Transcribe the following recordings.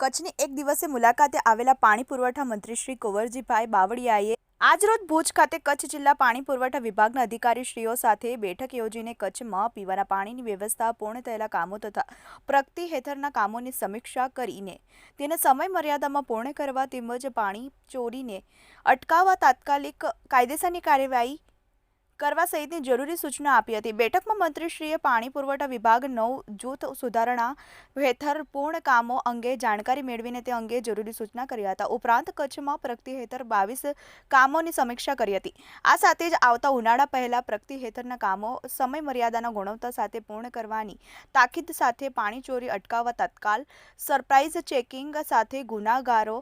કચ્છની એક દિવસે મુલાકાતે આવેલા પાણી પુરવઠા મંત્રી શ્રી કુંવરજીભાઈ બાવળિયાએ આજરોજ ભુજ ખાતે કચ્છ જિલ્લા પાણી પુરવઠા વિભાગના અધિકારીશ્રીઓ સાથે બેઠક યોજીને કચ્છમાં પીવાના પાણીની વ્યવસ્થા પૂર્ણ થયેલા કામો તથા પ્રગતિ હેઠળના કામોની સમીક્ષા કરીને તેને સમય મર્યાદામાં પૂર્ણ કરવા તેમજ પાણી ચોરીને અટકાવવા તાત્કાલિક કાયદેસરની કાર્યવાહી કરવા સહિતની જરૂરી સૂચના આપી હતી. બેઠકમાં મંત્રીશ્રીએ પાણી પુરવઠા વિભાગ નવ જૂથ સુધારણા હેઠળ પૂર્ણ કામો અંગે જાણકારી મેળવીને તે અંગે જરૂરી સૂચના કર્યા હતા. ઉપરાંત કચ્છમાં પ્રગતિ હેઠળ બાવીસ કામોની સમીક્ષા કરી હતી. આ સાથે જ આવતા ઉનાળા પહેલા પ્રગતિ હેઠળના કામો સમય મર્યાદાના ગુણવત્તા સાથે પૂર્ણ કરવાની તાકીદ સાથે પાણી ચોરી અટકાવવા તત્કાલ સરપ્રાઇઝ ચેકિંગ સાથે ગુનાગારો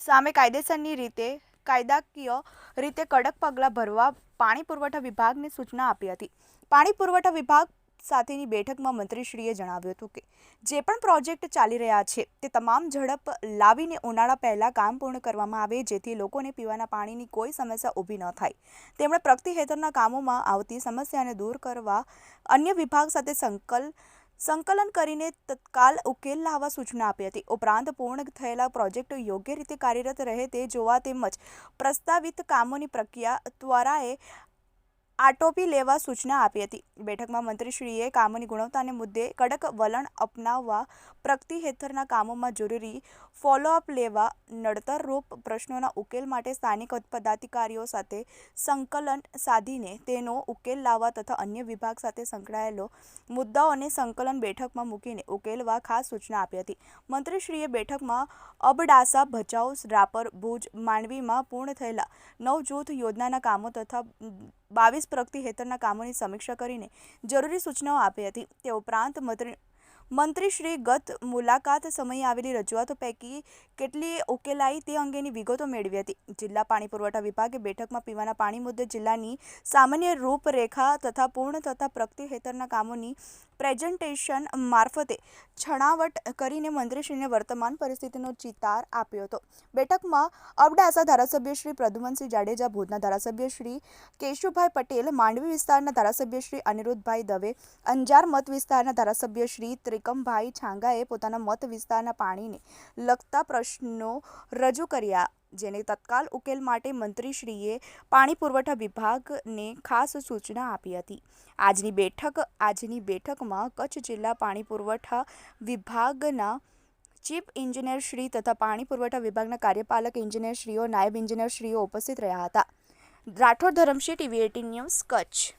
સામે કાયદેસરની રીતે કાયદાકીય રીતે કડક પગલાં ભરવા પાણી પુરવઠા વિભાગને સૂચના આપી હતી. પાણી પુરવઠા વિભાગ સાથેની બેઠકમાં મંત્રીશ્રીએ જણાવ્યું હતું કે, જે પણ પ્રોજેક્ટ ચાલી રહ્યા છે, તે તમામ ઝડપ લાવીને ઉનાળા પહેલાં કામ પૂર્ણ કરવામાં આવે, જેથી લોકોને પીવાના પાણીની કોઈ સમસ્યા ઊભી ન થાય. તેમણે પ્રગતિ હેઠળના કામોમાં આવતી સમસ્યાને દૂર કરવા અન્ય વિભાગ સાથે સંકલ સંકલન કરીને તત્કાલ ઉકેલ લાવવા સૂચના આપી હતી. ઉપરાંત પૂર્ણ થયેલા પ્રોજેક્ટો યોગ્ય રીતે કાર્યરત રહે તે જોવા તેમજ પ્રસ્તાવિત કામોની પ્રક્રિયા ત્વરાએ આટોપી લેવા સૂચના આપી હતી. બેઠકમાં મંત્રીશ્રીએ કામોની ગુણવત્તાને મુદ્દે કડક વલણ અપનાવવા, પ્રગતિ હેઠળના કામોમાં જરૂરી ફોલોઅપ લેવા નડતરરૂપ પ્રશ્નોના ઉકેલ માટે સ્થાનિક પદાધિકારીઓ સાથે સંકલન સાધીને તેનો ઉકેલ લાવવા તથા અન્ય વિભાગ સાથે સંકળાયેલો મુદ્દાઓને સંકલન બેઠકમાં મૂકીને ઉકેલવા ખાસ સૂચના આપી હતી. મંત્રીશ્રીએ બેઠકમાં અબડાસા, ભચાઉ, રાપર, ભુજ, માંડવીમાં પૂર્ણ થયેલા નવ જૂથ યોજનાના કામો તથા બાવીસ પ્રગતિ હેઠળના કામોની સમીક્ષા કરીને જરૂરી સૂચનાઓ આપી હતી. તે ઉપરાંત મંત્રી મંત્રીશ્રી ગત મુલાકાત સમયે આવેલી રજૂઆતો પૈકી કેટલી ઉકેલાઈ તે અંગેની વિગતો મેળવી હતી. જિલ્લા પાણી પુરવઠા વિભાગે બેઠકમાં પીવાના પાણી મુદ્દે જિલ્લાની સામાન્ય રૂપરેખા તથા પૂર્ણ તથા પ્રગતિ હેઠળના કામોની પ્રેઝન્ટેશન મારફતે છણાવટ કરીને મંત્રીશ્રીને વર્તમાન પરિસ્થિતિનો ચિતાર આપ્યો હતો. બેઠકમાં અબડાસા ધારાસભ્ય શ્રી પ્રદ્યુમનસિંહ જાડેજા, ભુજના ધારાસભ્ય શ્રી કેશુભાઈ પટેલ, માંડવી વિસ્તારના ધારાસભ્ય શ્રી અનિરુદ્ધભાઈ દવે, અંજાર મત વિસ્તારના ધારાસભ્ય શ્રી ત્રિકમભાઈ છાંગાએ પોતાના મત વિસ્તારના પાણીને લગતા પ્રશ્નો રજૂ કર્યા જેને તત્કાલ ઉકેલ માટે મંત્રીશ્રીએ પાણી પુરવઠા વિભાગને ખાસ સૂચના આપી હતી. આજની બેઠક, આજની બેઠકમાં કચ્છ જિલ્લા પાણી પુરવઠા વિભાગના ચીફ ઇન્જિનિયરશ્રી શ્રી તથા પાણી પુરવઠા વિભાગના કાર્યપાલક ઇન્જિનિયરશ્રીઓ શ્રીઓ નાયબ ઇન્જિનિયરશ્રીઓ શ્રીઓ ઉપસ્થિત રહ્યા હતા. Rathod, Dharamshi, TV eighteen news, Kutch.